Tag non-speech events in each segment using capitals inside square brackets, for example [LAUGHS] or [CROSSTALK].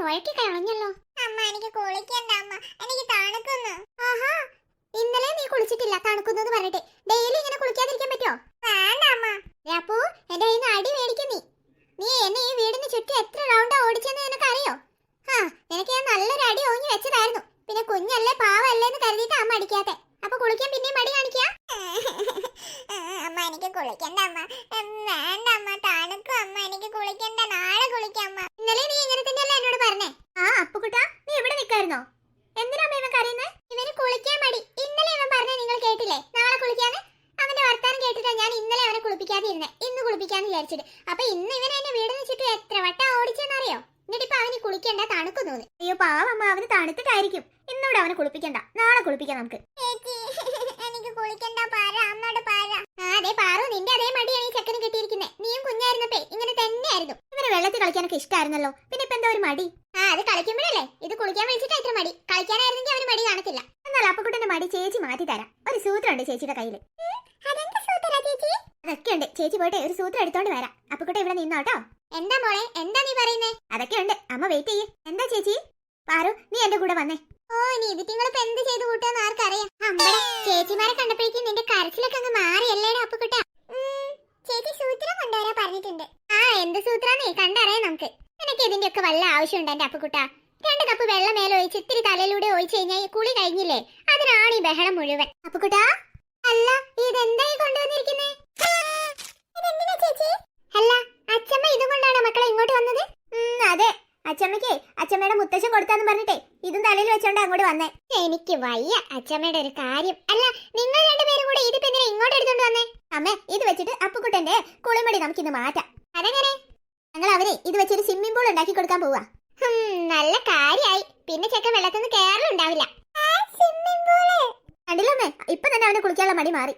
കുഴക്കി കളഞ്ഞല്ലോ. അമ്മ എനിക്ക് കുളിക്കണ്ട അമ്മ. എനിക്ക് തണുക്കുന്നു. ആഹാ ഇന്നലെ നീ കുളിച്ചിട്ടില്ല. തണുക്കുന്നത് പറയട്ടെ ഡെയിലി ഇങ്ങനെ കുളിക്കാതിരിക്കാൻ പറ്റോ വേണ്ട അമ്മ. അപ്പു എന്റെ കയ്യിൽ നിന്ന് അടി മേടിക്കും നീ. നീ എന്നെ ഈ വീടിന് ചുറ്റും എത്ര റൗണ്ടാ ഓടിച്ചെന്ന് നിനക്ക് അറിയോ ആ നിനക്ക് ഞാൻ നല്ലൊരു അടി ഓങ്ങി വെച്ചതായിരുന്നു. പിന്നെ കുഞ്ഞല്ലേ പാവല്ലേ എന്ന് കരുതിയിട്ട് അമ്മ അടിക്കാത്തെ. അപ്പൊ കുളിക്കാൻ പിന്നെയും മടി കാണിക്കാ? [LAUGHS] അമ്മ എനിക്ക് കുളിക്കണ്ട അമ്മ വേണ്ട അമ്മ തണുക്കും അമ്മ. എനിക്ക് കുളിക്കണ്ട നാളെ കുളിക്കാം അമ്മ. ഇന്നലെ നീ ഇങ്ങനെ തന്നെയല്ല എന്നോട് പറഞ്ഞേ? ആ അപ്പുകുട്ടാ നീ ഇവിടെ നിൽക്കായിരുന്നോ എന്തിനാ ഇവൻ കരയുന്നേ? ഇവന് കുളിക്കാൻ മടി. ഇന്നലെ ഇവൻ പറഞ്ഞ നിങ്ങൾ കേട്ടില്ലേ? നാളെ കുളിക്കാന്ന്? അവന്റെ വർത്താനം കേട്ടിട്ടാ ഞാൻ ഇന്നലെ അവനെ കുളിപ്പിക്കാതെ ഇരുന്നേ ഇന്ന് കുളിപ്പിക്കാന്ന് വിചാരിച്ചിട്ട്. അപ്പൊ ഇന്ന് ഇവൻ എന്നെ വീട് വെച്ചിട്ട് എത്ര വട്ടം ഓടിച്ചെന്നറിയോ? എന്നിട്ടിപ്പോ അവന് കുളിക്കണ്ട തണുക്കുന്നു അയ്യോ പാവമ്മ അവന് തണുത്തിട്ടായിരിക്കും. ഇന്നോട് അവനെ കുളിപ്പിക്കണ്ട. നാളെ കുളിപ്പിക്കാം നമുക്ക്. ചേച്ചി എനിക്ക് കുളിക്കണ്ട പാര. അമ്മയോട് പാര. അതെ പാറു നിന്റെ അതേ മടിയാണ് ഈ ചെക്കന് കിട്ടിയിരിക്കുന്നേ. നീയും കുഞ്ഞായിരുന്നപ്പേ ഇങ്ങനെ തന്നെയായിരുന്നു. ഇവന് വെള്ളത്തിൽ കളിക്കാനൊക്കെ ഇഷ്ടമായിരുന്നല്ലോ പിന്നെ ഇപ്പൊ എന്താ ഒരു മടി? ആ അത് കളിക്കുമ്പോഴല്ലേ? ഇത് കുളിക്കാൻ വിളിച്ചിട്ട് ഇത്ര മടി. കളിക്കാനായിരുന്നെങ്കിൽ അവന് മടി കാണത്തില്ല. എന്നാൽ അപ്പക്കുട്ടന്റെ മടി ചേച്ചി മാറ്റി തരാം. ഒരു സൂത്രമുണ്ട് ചേച്ചിയുടെ കയ്യിൽ അതൊക്കെ ഉണ്ട്. ചേച്ചി പോയിട്ട് ഒരു സൂത്രം എടുത്തോണ്ട് വരാം. അപ്പക്കുട്ട ഇവിടെ നിന്നോട്ടോ എന്താ മോളെ? എന്താ നീ പറയുന്നേ? അതൊക്കെ ഉണ്ട്. അമ്മ വെയിറ്റ് ചെയ്യേ. എന്താ ചേച്ചി? പാറു നീ എന്റെ കൂടെ വന്നേ. ഓ നീ ഇതിട്ടിങ്ങളിപ്പോ എന്ത് ചെയ്ത് കൂട്ടാന്ന് ആർക്കറിയാം. ചേച്ചിമാരെ കണ്ടപ്പോഴേക്കും നിന്റെ കരച്ചിലൊക്കെ അങ്ങ് മാറിയല്ലേടാ അപ്പക്കുട്ട. ചേച്ചി സൂത്രം കൊണ്ടുവരാ പറഞ്ഞിട്ടുണ്ട്. ആ എന്ത് സൂത്രാന്നേ കണ്ടറിയാം നമുക്ക്. നിനക്ക് ഇതിന്റെ ഒക്കെ വല്ല ആവശ്യമുണ്ട് എന്റെ അപ്പുക്കുട്ട? രണ്ട് കപ്പ് വെള്ളം മേലെ ഒഴിച്ച് ഇത്തിരി തലയിലൂടെ ഒഴിച്ചു കഴിഞ്ഞാൽ കുളി കഴിഞ്ഞില്ലേ? അതിനാണ് ഈ ബഹളം മുഴുവൻ. അപ്പക്കുട്ട? അല്ല ഇതെന്തായി കൊണ്ടുവന്നിരിക്കുന്നേ? അല്ല അച്ഛമ്മ ഇതും കൊണ്ടാണോ മക്കളെ ഇങ്ങോട്ട് വന്നത്? അതെ. അച്ഛമ്മയ്ക്ക് അച്ഛമ്മയുടെ മുത്തശ്ശൻ കൊടുത്താന്ന് പറഞ്ഞിട്ടേ. ഇതും തലയിൽ വെച്ചോണ്ട് അങ്ങോട്ട് വന്നേ. എനിക്ക് വയ്യ അച്ഛമ്മയുടെ ഒരു കാര്യം. അല്ല നിങ്ങൾ രണ്ടുപേരും കൂടെ ഇതിപ്പോ എന്തിനാ ഇങ്ങോട്ട് എടുത്തോണ്ട് വന്നേ. അമ്മേ ഇത് വെച്ചിട്ട് അപ്പുക്കുട്ടന്റെ കുളിമടി നമുക്കിന്ന് മാറ്റാം. അതെങ്ങനെ? ഞങ്ങൾ അവരെ ഇത് വെച്ചൊരു സ്വിമ്മിംഗ് പൂൾ ഉണ്ടാക്കി കൊടുക്കാൻ പോവാ. നല്ല കാര്യായി. പിന്നെ ചെക്കൻ വെള്ളത്തിൽ നിന്ന് കേറലുണ്ടാവില്ല സ്വിമ്മിംഗ് പൂൾ കണ്ടില്ലേ ഇപ്പൊ തന്നെ അവനെ കുളിക്കാനുള്ള മടി മാറി.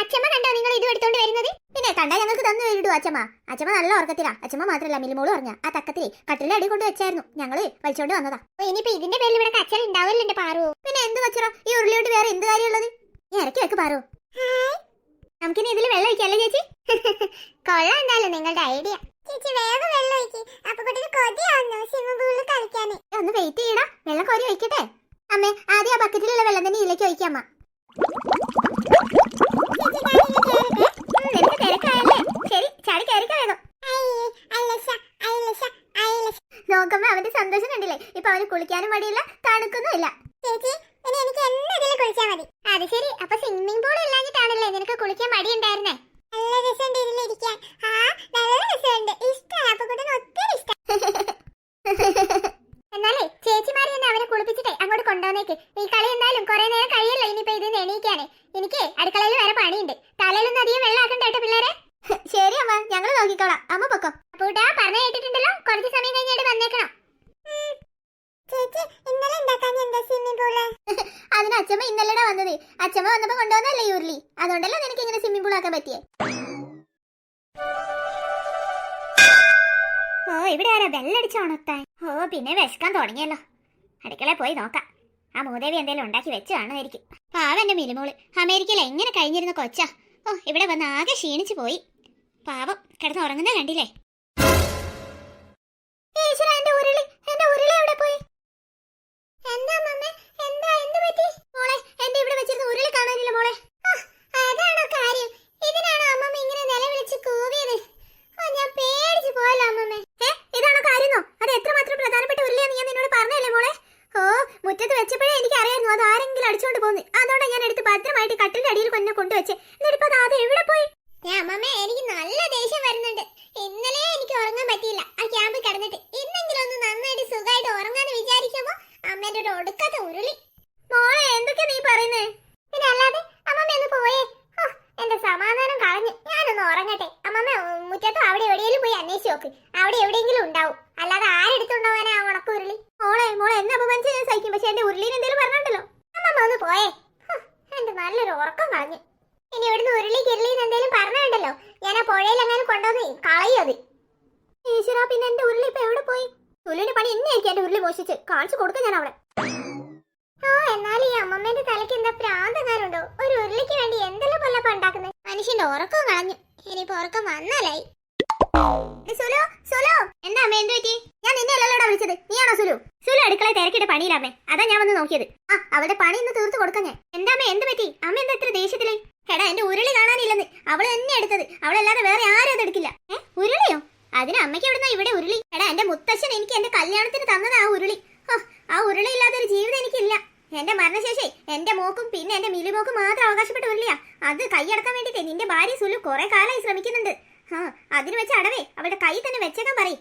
അച്ഛമ്മ കണ്ടോ നിങ്ങൾ ഇത് എടുത്തോണ്ട് വരുന്നത്? പിന്നെ കണ്ടാ ഞങ്ങൾക്ക് തന്നു ഇടൂ അച്ഛമ്മ അച്ഛമ്മ നല്ല ഉറക്കത്തിലാ. അച്ഛമ്മ മാത്രല്ല മിലിമോൾ പറഞ്ഞ. ആ തക്കത്തിലെ കട്ടിലെ അടി കൊണ്ട് വെച്ചായിരുന്നു. ഞങ്ങൾ വലിച്ചോണ്ട് വന്നതാ. ഇനിയിപ്പോ ഇതിന്റെ പേരിൽ ഇവിടെ കച്ചറ ഉണ്ടാവല്ലോ പാറു. പിന്നെ എന്ത് കച്ചറ? ഈ ഉരുളിയോട് വേറെ എന്ത് കാര്യമുള്ളത്? നീ ഇറക്കി വെക്ക് പാറു. നമുക്കിനി ഇതിൽ വെള്ളം ഒഴിക്കല്ലേ ചേച്ചി? [LAUGHS] കൊള്ളാം എന്തായാലും നിങ്ങളുടെ ഐഡിയ. ചേച്ചി വേഗം വെള്ളം ഒഴിക്ക്. അപ്പൊ കുട്ടിക്ക് കൊതിയാവുന്നു സ്വിമ്മിംഗ് പൂളിൽ ഒന്ന് വെയിറ്റ് ചെയ്യടാ. വെള്ളം കോരി ഒഴിക്കട്ടെ. അമ്മേ ആദ്യം ആ ബക്കറ്റിലുള്ള വെള്ളം തന്നെ ഇതിലേക്ക് ഒഴിക്കാമ്മ നോക്കുമ്പോ അവന്റെ സന്തോഷം കണ്ടില്ലേ? ഇപ്പൊ അവന് കുളിക്കാനും മടിയില്ല തണുക്കൊന്നുമില്ല ചേച്ചി ഇനി എനിക്ക് എന്നതിൽ കുളിച്ചാൽ മതി. അത് ശരി. അപ്പൊ സ്വിമ്മിംഗ് പൂൾ ഇല്ലാഞ്ഞിട്ടാണല്ലേ നിനക്ക് കുളിക്കാൻ മടി ഉണ്ടായിരുന്നേ നല്ല ഇതിലിരിക്കാൻ ആ നല്ല രസമുണ്ട് ഇഷ്ടമാണ് അപ്പൊ കുട്ടിന് ഒത്തിരി ഇഷ്ടം എന്നാലേ ചേച്ചിമാരെ തന്നെ അവനെ കുളിപ്പിച്ചിട്ടേ അങ്ങോട്ട് കൊണ്ടുവന്നേക്ക് ഈ കളി എന്തായാലും കുറെ നേരം കഴിയല്ലോ ഇനിയിപ്പോ ഇതിന്ന് എണീക്കാനേ എനിക്ക് അടുക്കളയിൽ വേറെ പണിയുണ്ട് തലയിലൊന്നും അധികം വെള്ളമാക്കണ്ട കേട്ടോ പിള്ളേരെ ശരി അമ്മ ഞങ്ങൾ നോക്കിക്കോളാം അമ്മ പൊക്കോ അപ്പൂട്ടാ പറഞ്ഞു കേട്ടിട്ടുണ്ടല്ലോ കുറച്ച് സമയം കഴിഞ്ഞിട്ട് വന്നേക്കണം ചേച്ചി ഇന്നലെ ഉണ്ടാക്കാൻ എന്താ സ്വിമ്മിംഗ് പൂൾ അതിന് അച്ഛമ്മ ഇന്നലെടാ വന്നത്. അച്ഛമ്മ വന്നപ്പോ കൊണ്ടുവന്നല്ലേ ഉരുളി? അതുകൊണ്ടല്ലേ നിനക്ക് ഇങ്ങനെ സ്വിമ്മിംഗ് പൂൾ ആക്കാൻ പറ്റിയേ? ഓ ഇവിടെ ആരാ? ബെല്ലടിച്ച് ഓ പിന്നെ വിശക്കാൻ തുടങ്ങിയല്ലോ. അടുക്കള പോയി നോക്കാം. ആ മൂദേവി എന്തെങ്കിലും ഉണ്ടാക്കി വെച്ച് കാണുമായിരിക്കും. പാവന്റെ മിലുമോൾ അമേരിക്കയിൽ എങ്ങനെ കഴിഞ്ഞിരുന്ന കൊച്ചാ? ഓ ഇവിടെ വന്ന് ആകെ ക്ഷീണിച്ചു പോയി. പാവം കിടന്ന് ഉറങ്ങുന്ന കണ്ടില്ലേ ഈശ്വരാ, എന്റെ ഉരുളി എന്റെ ഉരുളി എവിടെ പോയി എന്താ മമ്മേ എന്താ എന്ത് പറ്റി മോളെ എന്റെ ഇവിടെ വെച്ചിരുന്ന ഉരുളി കാണാനില്ല മോളെ ആ, അതാണോ കാര്യം ഇതിനാണോ അമ്മമ്മ ഇങ്ങനെ നിലവിളിച്ച് കൂവിയത് ഓ ഞാൻ പേടിച്ചു പോയല്ലോ അമ്മമ്മേ ഏ ഇതാണോ കാര്യന്നോ അത് എത്രമാത്രം പ്രധാനപ്പെട്ട ഉരുളിയാന്ന് ഞാൻ നിന്നോട് പറഞ്ഞല്ലേ മോളെ ഓ മുറ്റത്ത് വെച്ചപ്പോഴേ എനിക്ക് അറിയായിരുന്നു അത് ആരെങ്കിലും അടിച്ചോണ്ട് പോന്നു അതുകൊണ്ടാണ് ഞാൻ എടുത്ത് ഭദ്രമായിട്ട് കട്ടിലിന്റെ അടിയിൽ കൊന്നെ കൊണ്ടുവച്ചേ എന്നിട്ടിപ്പോ അത് അത് എവിടെ പോയി ഞാൻ അമ്മമ്മ എനിക്ക് നല്ല ദേഷ്യം വരുന്നുണ്ട് ഇന്നലെ എനിക്ക് ഉറങ്ങാൻ പറ്റിയില്ല ആ ക്യാമ്പിൽ കിടന്നിട്ട് ഇന്നെങ്കിലും ഒന്ന് നന്നായിട്ട് സുഖമായിട്ട് ഉറങ്ങാന്ന് വിചാരിക്കുമ്പോ അമ്മേന്റെ ഒരു ഒടുക്കത്തെ ഉരുളി മോളെ എന്തൊക്കെയാ നീ പറയുന്നേ പിന്നെ അല്ലാതെ അമ്മമ്മ ഒന്ന് പോയേ ഹോ, എന്റെ സമാധാനം കളഞ്ഞു ഞാനൊന്ന് ഉറങ്ങട്ടെ അമ്മമ്മ ഉം, മുറ്റത്തും അവിടെ എവിടെയെങ്കിലും പോയി അന്വേഷിച്ച് നോക്ക് അവിടെ എവിടെയെങ്കിലും ഉണ്ടാവും അല്ലാതെ ആരെടുത്തുണ്ടാവാനാ ആ ഉണക്ക ഉരുളി മോളെ മോളെ എന്നെ അപമാനിച്ച് ഞാൻ സഹിക്കും പക്ഷെ എന്റെ ഉരുളിയിൽ എന്തെങ്കിലും പറഞ്ഞിട്ടുണ്ടല്ലോ അമ്മമ്മ ഒന്ന് പോയേ ഹോ, എന്റെ നല്ലൊരു ഉറക്കം കളഞ്ഞു ഇനി ഇവിടുന്ന് ഉരുളി കിരളി എന്തെങ്കിലും പറഞ്ഞുണ്ടല്ലോ ഞാൻ ആ പുഴയിൽ അങ്ങനെ കൊണ്ടുവന്ന് കളയത് ഈശ്വരാ പിന്നെ എന്റെ ഉരുളി ഇപ്പൊ എവിടെ പോയി ഉരുളിന്റെ പണി എന്നെയായിരിക്കും എന്റെ ഉരുളി മോഷിച്ച് കാണിച്ചു കൊടുക്ക ഞാൻ അവളെ ഓ എന്നാൽ ഈ അമ്മമ്മേന്റെ തലയ്ക്ക് എന്താ പ്രാന്തകാരുണ്ടോ? ഒരു ഉരുളിക്ക് വേണ്ടി എന്തെല്ലാം കൊല്ലപ്പ ഉണ്ടാക്കുന്നത് മനുഷ്യന്റെ ഉറക്കം കളഞ്ഞു. ഇനിയിപ്പോ ഉറക്കം വന്നാലായി. സുലു സുലു. എന്താ അമ്മ എന്ത് പറ്റി? ഞാൻ നിന്നെ അല്ലല്ലോടാ വിളിച്ചത്. നീയാണോ സുലു? സുലു അടുക്കള തിരക്കിട്ട് പണിയിലാമേ അതാ ഞാൻ വന്ന് നോക്കിയത്. ആ അവളുടെ പണി ഇന്ന് തീർത്ത് കൊടുക്കാൻ ഞാൻ. എന്താ അമ്മ എന്ത് പറ്റി? അമ്മ എന്താ ഇത്ര ദേഷ്യത്തിലേ? എടാ എന്റെ ഉരുളി കാണാനില്ലെന്ന്. അവൾ തന്നെ എടുത്തത്. അവളല്ലാതെ വേറെ ആരും അത് എടുക്കില്ല. ഏ ഉരുളിയോ? അതിന് അമ്മയ്ക്ക് എവിടുന്ന ഇവിടെ ഉരുളി? എടാ എന്റെ മുത്തശ്ശൻ എനിക്ക് എന്റെ കല്യാണത്തിന് തന്നതാ ആ ഉരുളി. ആ ഉരുളയില്ലാത്ത ഒരു ജീവിതം എനിക്കില്ല. എന്റെ മരണശേഷേ എന്റെ മോക്കും പിന്നെ എന്റെ മിലിമോക്കും മാത്രം അവകാശപ്പെട്ട വരില്ല അത് കൈയടക്കാൻ വേണ്ടിട്ടേ നിന്റെ ഭാര്യ സുലു കുറെ കാലമായി ശ്രമിക്കുന്നുണ്ട്. അതിന് വെച്ച അടവേ. അവളുടെ കൈ തന്നെ വെച്ചേക്കാൻ പറയും.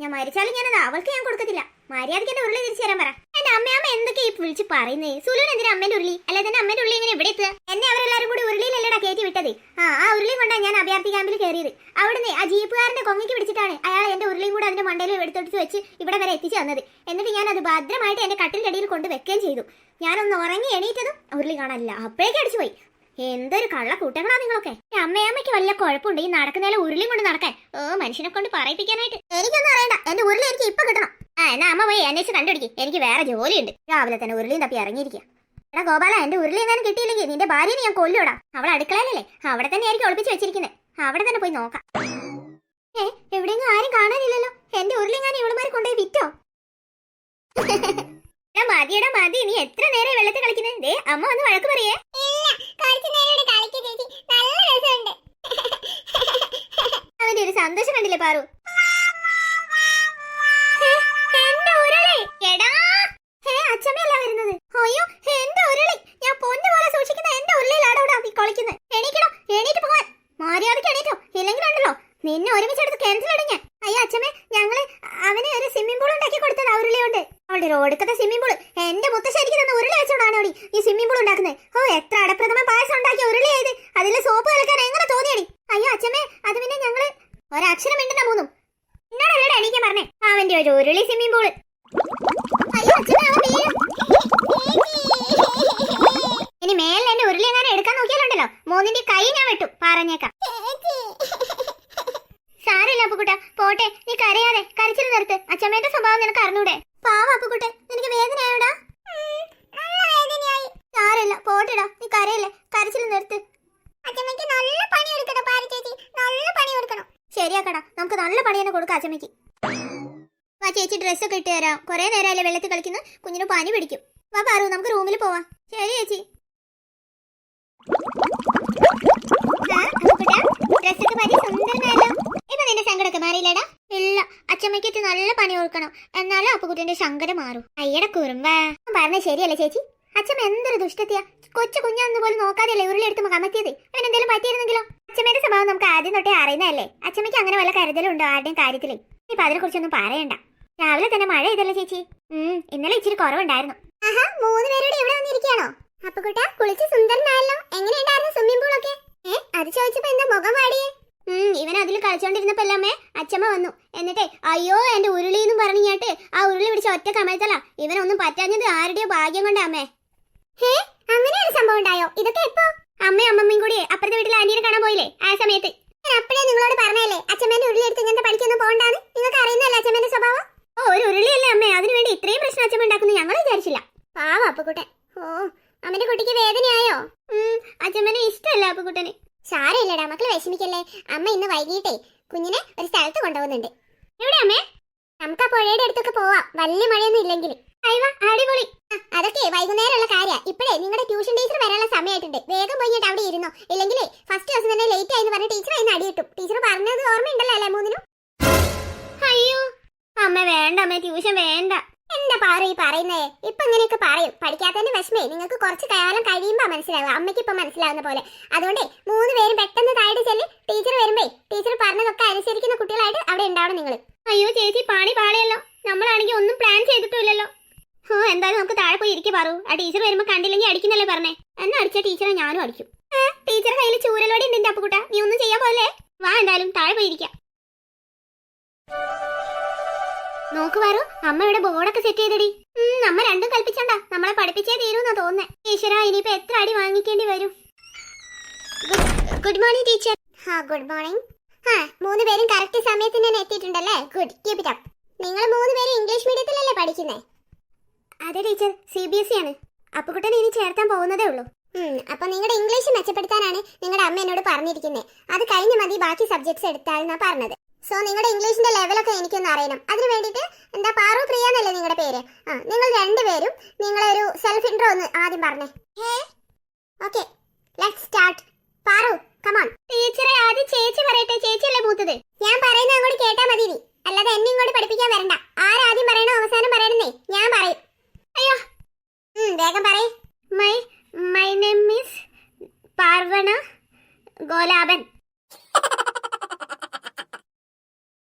ഞാൻ മരിച്ചാലും ഞാനത് അവൾക്ക് ഞാൻ കൊടുക്കത്തില്ല. മര്യാദയ്ക്ക് എന്റെ ഉരുളി തിരിച്ചു തരാൻ പറ. എന്റെ അമ്മയമ്മ എന്തൊക്കെയാ ഈ വിളിച്ച് പറയുന്നേ? സുലുവിന് എന്തിനാ അമ്മേന്റെ ഉരുളി? അല്ലെ തന്നെ അമ്മേന്റെ ഉരുളി ഇങ്ങനെ ഇവിടെ എത്തുക? എന്നെ അവരെല്ലാരും കൂടി ഉരുളിയിലല്ലടാ കയറ്റി വിട്ടത്. ആ ആ ഉരുളി കൊണ്ടാണ് ഞാൻ അഭയാർത്ഥി ക്യാമ്പിൽ കയറിയത്. അവിടുന്ന് ആ ജീപ്പുകാരന്റെ കൊങ്ങിക്ക് പിടിച്ചിട്ടാണ് അയാൾ എന്റെ ഉരുളിയും കൂടെ അതിന്റെ മണ്ടയിൽ എടുത്തെടുത്ത് വെച്ച് ഇവിടെ വരെ എത്തിച്ചു തന്നത്. എന്നിട്ട് ഞാൻ അത് ഭദ്രമായിട്ട് എന്റെ കട്ടിലിന്റെ അടിയിൽ കൊണ്ട് വെക്കുകയും ചെയ്തു. ഞാനൊന്ന് ഉറങ്ങി എണീറ്റതും ഉരുളി കാണാനില്ല. അപ്പോഴേക്കും അടിച്ചു പോയി എന്തൊരു കള്ള കൂട്ടങ്ങളാ നിങ്ങളൊക്കെ അമ്മയമ്മയ്ക്ക് വല്ല കുഴപ്പമുണ്ട്? ഈ നടക്കുന്നതിലെ ഉരുളിയും കൊണ്ട് നടക്കാൻ. ഓ മനുഷ്യനെ കൊണ്ട് പറയിപ്പിക്കാനായിട്ട്. എനിക്കൊന്നും അറിയണ്ട. എന്റെ ഉരുളി എനിക്ക് ഇപ്പൊ കിട്ടണം. ആ എന്നാ അമ്മ പോയി അന്വേഷിച്ച് കണ്ടുപിടിക്കും. എനിക്ക് വേറെ ജോലിയുണ്ട്. രാവിലെ തന്നെ ഉരുളിയും തപ്പി ഇറങ്ങിയിരിക്കുക എടാ ഗോപാല എന്റെ ഉരുളി എങ്ങാനും കിട്ടിയില്ലെങ്കിൽ നിന്റെ ഭാര്യനെ ഞാൻ കൊല്ലൂടാ അവൾ അടുക്കളയിലല്ലേ? അവിടെ തന്നെ ആയിരിക്കും ഒളിപ്പിച്ച് വെച്ചിരിക്കുന്നത് അവിടെ തന്നെ പോയി നോക്കാം. ഏ എവിടെയെങ്കിലും ആരും കാണാനില്ലല്ലോ? എന്റെ ഉരുളി ഞാൻ ഇവളുമാരെ കൊണ്ടുപോയി വിറ്റോ? മതിയെടാ മതി. നീ എത്ര നേരം വെള്ളത്തിൽ കളിക്കുന്നത് ദേ അമ്മ ഒന്ന് വഴക്ക് പറയേ. [LAUGHS] അവന്റെ ഒരു സന്തോഷം കണ്ടില്ലേ പാറു? നിന്നെ ഒരുമിച്ചെടുത്ത് ക്യാൻസൽ ഇടും ഞാൻ. അയ്യോ, അച്ഛമ്മേ, ഞങ്ങൾ അവന് ഒരു സ്വിമ്മിംഗ് പൂൾ ഉണ്ടാക്കി കൊടുത്തത് കൊണ്ട്. അവളുടെ ഒരു സ്വിമ്മിംഗ് പൂൾ എന്റെ മുത്തശ്ശി എനിക്ക് തന്ന ഉരുളി വെച്ചോണ്ടാണ് ഓടി ഈ സ്വിമ്മിംഗ് പൂൾ ഉണ്ടാക്കുന്നത് ഓ എത്ര അടപ്രഥമ പായസം ഉണ്ടാക്കിയ ഉരുളിയായത് അതിൽ സോപ്പ് കലക്കാൻ എങ്ങനെ തോന്നിയടി അയ്യോ അച്ഛമ്മേ അത് പിന്നെ ഞങ്ങൾ ഒരക്ഷരം മിണ്ടുന്ന മൂന്നും. എന്നോടല്ലടാ എണീക്കാൻ പറഞ്ഞേ? അവന്റെ ഒരു ഉരുളി സ്വിമ്മിംഗ് പൂൾ. ഇനി മേലിൽ എന്റെ ഉരുളി എങ്ങനെ എടുക്കാൻ നോക്കിയാലുണ്ടല്ലോ. മൂന്നിന്റെ കൈ ഞാൻ വെട്ടു. പറഞ്ഞേക്കാം. സാരമില്ല അപ്പുക്കുട്ട. പോട്ടെ നീ കരയാതെ. കരച്ചിൽ നിർത്ത്. അച്ഛമ്മേന്റെ സ്വഭാവം നിനക്ക് അറിഞ്ഞൂടെ? പാവ അപ്പുക്കുട്ടെ നിനക്ക് വേദനയായോടാ സാരമില്ല പോട്ടെടാ നീ കരയല്ലേ കരച്ചിൽ നിർത്ത് അച്ഛമ്മയ്ക്ക് നല്ല പണി എടുക്കണം പാരി ചേച്ചി നല്ല പണി കൊടുക്കണം ശരിയാക്കടാ നമുക്ക് നല്ല അച്ഛമ്മയ്ക്ക് വാ ചേച്ചി ഡ്രസ്സൊക്കെ ഇട്ട് തരാം. കുറെ നേരമല്ലേ വെള്ളത്തിൽ കളിക്കുന്ന. കുഞ്ഞിന് പനി പിടിക്കും. വാ പാറു നമുക്ക് റൂമിൽ പോവാം. ശരി ചേച്ചി. ഡ്രസ്സൊക്കെ ഇപ്പൊ ഇല്ല നല്ല പണി ഓർക്കണം. എന്നാലും അപ്പുകുട്ടിന്റെ സങ്കടം മാറും. അയ്യട കുറുമ്പ. പറഞ്ഞ ശരിയല്ലേ ചേച്ചി? അച്ഛമ്മ എന്തൊരു ദുഷ്ടത്തിയാ. കൊച്ചു കുഞ്ഞാന്ന് പോലും നോക്കാതെയല്ലേ ഉരുളിയെടുത്ത് കമത്തിയത് അവൻ എന്തെങ്കിലും പറ്റിയിരുന്നെങ്കിലോ? അച്ഛമ്മയുടെ സ്വഭാവം നമുക്ക് ആദ്യം തൊട്ടേ അറിയുന്നതല്ലേ? അച്ഛമ്മയ്ക്ക് അങ്ങനെ വല്ല കരുതലുണ്ടോ ആരുടെയും കാര്യത്തിൽ? ഇപ്പൊ അതിനെ കുറിച്ചൊന്നും പറയണ്ട. രാവിലെ തന്നെ മഴ ചെയ്തല്ലോ ചേച്ചി. ഉം ഇന്നലെ ഇച്ചിരി കുറവുണ്ടായിരുന്നു. ആഹാ മൂന്ന് പേരോട് ഇവിടെ വന്നിരിക്കുകയാണോ? അപ്പുകുട്ട കുളിച്ച് സുന്ദരനായല്ലോ. എങ്ങനെയുണ്ടായിരുന്നു സ്വിമ്മിംഗ് പൂളൊക്കെ ഏ അത് ചോദിച്ചപ്പോ എന്താ മുഖം വാടിയേ? ഉം ഇവൻ അതിൽ കളിച്ചോണ്ടിരുന്നപ്പോ അമ്മേ അച്ഛമ്മ വന്നു. എന്നിട്ടേ അയ്യോ എന്റെ ഉരുളി എന്നും പറഞ്ഞിട്ട് ആ ഉരുളി പിടിച്ച ഒറ്റ കമഴ്ത്തല. ഇവനൊന്നും പറ്റാഞ്ഞത് ആരുടെയോ ഭാഗ്യം കൊണ്ടാ അമ്മേ. ഹേ അങ്ങനെ ഒരു സംഭവം ഉണ്ടായോ? ഇതൊക്കെ എപ്പോ? അമ്മയും അമ്മമ്മയും കൂടി അപ്പുറത്തെ വീട്ടിൽ ആന്റീനെ കാണാൻ പോയില്ലേ ആ സമയത്ത്? ഞാൻ അപ്പഴേ നിങ്ങളോട് പറഞ്ഞല്ലേ അച്ഛമ്മേന്റെ ഉരുളി എടുത്ത് ഇങ്ങനത്തെ പഠിക്കൊന്നും പോകണ്ടാന്ന്? നിങ്ങൾക്ക് അറിയുന്നല്ലേ അച്ഛമ്മേന്റെ സ്വഭാവം? ഓ ഒരു ഉരുളിയല്ലേ അമ്മേ അതിനുവേണ്ടി ഇത്രയും പ്രശ്നം അച്ഛമ്മ ഉണ്ടാക്കുന്നു ഞങ്ങൾ വിചാരിച്ചില്ല. പാവ അപ്പുക്കുട്ടൻ. ഓ അമ്മന്റെ കുട്ടിക്ക് വേദനയായോ? അച്ഛമ്മനെ ഇഷ്ടമല്ല അപ്പുക്കുട്ടന്. സാരമില്ലടാ മക്കൾ വിഷമിക്കല്ലേ. അമ്മ ഇന്ന് വൈകിട്ടേ കുഞ്ഞിനെ ഒരു സ്ഥലത്ത് കൊണ്ടുപോകുന്നുണ്ട്. എവിടെ അമ്മേ? നമുക്ക് ആ പുഴയുടെ അടുത്തൊക്കെ പോവാം. വലിയ മഴയൊന്നും ഇല്ലെങ്കിൽ. അടിപൊളി. അതൊക്കെ വൈകുന്നേരമുള്ള കാര്യ. ഇപ്പഴേ നിങ്ങളുടെ ട്യൂഷൻ ടീച്ചർ വരാനുള്ള സമയമായിട്ടുണ്ട്. വേഗം പോയിട്ട് അവിടെ ഇരുന്നോ. ഇല്ലെങ്കിൽ ഫസ്റ്റ് ദിവസം തന്നെ ലേറ്റ് ആയെന്ന് പറഞ്ഞ ടീച്ചർ അതിന് അടി കിട്ടും. ടീച്ചർ പറഞ്ഞത് ഓർമ്മയുണ്ടല്ലോ അല്ലേ മൂന്നിനും അയ്യോ അമ്മ വേണ്ട അമ്മ ട്യൂഷൻ വേണ്ട. എന്താ പാറു ഈ പറയുന്നേ? ഇപ്പൊ ഇങ്ങനെയൊക്കെ പറയും. പഠിക്കാത്തതിന്റെ വിഷമേ. നിങ്ങൾക്ക് കുറച്ച് കാലം കഴിയുമ്പോ മനസ്സിലാവും അമ്മയ്ക്ക് ഇപ്പൊ മനസ്സിലാവുന്ന പോലെ. അതുകൊണ്ടേ മൂന്ന് പേരും പെട്ടെന്ന് താഴെ ചെല്ല് ടീച്ചർ വരുമ്പേ ടീച്ചർ പറഞ്ഞതൊക്കെ അനുസരിക്കുന്ന കുട്ടികളായിട്ട് അവിടെ ഉണ്ടാവണം നിങ്ങൾ അയ്യോ ചേച്ചി പാണി പാളിയല്ലോ നമ്മളാണെങ്കിൽ ഒന്നും പ്ലാൻ ചെയ്തിട്ടില്ലല്ലോ ഓ എന്തായാലും നമുക്ക് താഴെ പോയി ഇരിക്കും പറു ആ ടീച്ചർ വരുമ്പോ കണ്ടില്ലെങ്കിൽ അടിക്കുന്നല്ലേ പറഞ്ഞേ എന്നാ അടിച്ച ടീച്ചറെ ഞാനും അടിക്കും ടീച്ചർ കയ്യിൽ ചൂരലോടെ ഉണ്ട് എന്റെ അപ്പുകുട്ട നീ ഒന്നും ചെയ്യാൻ പോലെ വാ എന്തായാലും താഴെ പോയി ഇരിക്കാം നോക്ക് പാറു അമ്മ ഇവിടെ ബോർഡൊക്കെ സെറ്റ് ചെയ്തടി. നമ്മ രണ്ടും കൽപ്പിച്ചണ്ട. നമ്മളെ പഠിപ്പിച്ചേ തീരുന്നാ തോന്നേ ഈശ്വര ഇനിയിപ്പോ എത്ര അടി വാങ്ങിക്കേണ്ടി വരും? Good morning teacher. ഹാ ഗുഡ് മോർണിംഗ്. ആ മൂന്ന് പേരും കറക്റ്റ് സമയത്തിന് തന്നെ എത്തിയിട്ടുണ്ടല്ലേ? ഗുഡ് കീപ് ഇറ്റ് അപ്പ് നിങ്ങൾ മൂന്ന് പേരും ഇംഗ്ലീഷ് മീഡിയത്തിലല്ലേ പഠിക്കുന്നേ? അതെ teacher C B S C ആണ്. അപ്പുകുട്ടനെ ഇനി ചേർത്താൻ പോകുന്നതേ ഉള്ളൂ. അപ്പൊ നിങ്ങളുടെ ഇംഗ്ലീഷ് മെച്ചപ്പെടുത്താനാണ് നിങ്ങളുടെ അമ്മ എന്നോട് പറഞ്ഞിരിക്കുന്നത് അത് കഴിഞ്ഞ് മതി ബാക്കി സബ്ജക്ട്സ് എടുത്താൽ എന്നാ പറഞ്ഞത്. സോ നിങ്ങളുടെ ഇംഗ്ലീഷിന്റെ ലെവലൊക്കെ എനിക്കൊന്ന് അറിയണം. അതിന് വേണ്ടിയിട്ട് എന്താ പാറു പ്രിയ എന്നല്ലേ നിങ്ങളുടെ പേര്? ആ നിങ്ങൾ രണ്ടുപേരും നിങ്ങളെ ഒരു സെൽഫ് ഇൻട്രോ ഒന്ന് ആദ്യം പറഞ്ഞേ. Okay let start Paru come on ടീച്ചറെ ആദ്യം ചേച്ചി പറയട്ടെ. ചേച്ചിയല്ലേ മൂത്തത്? ഞാൻ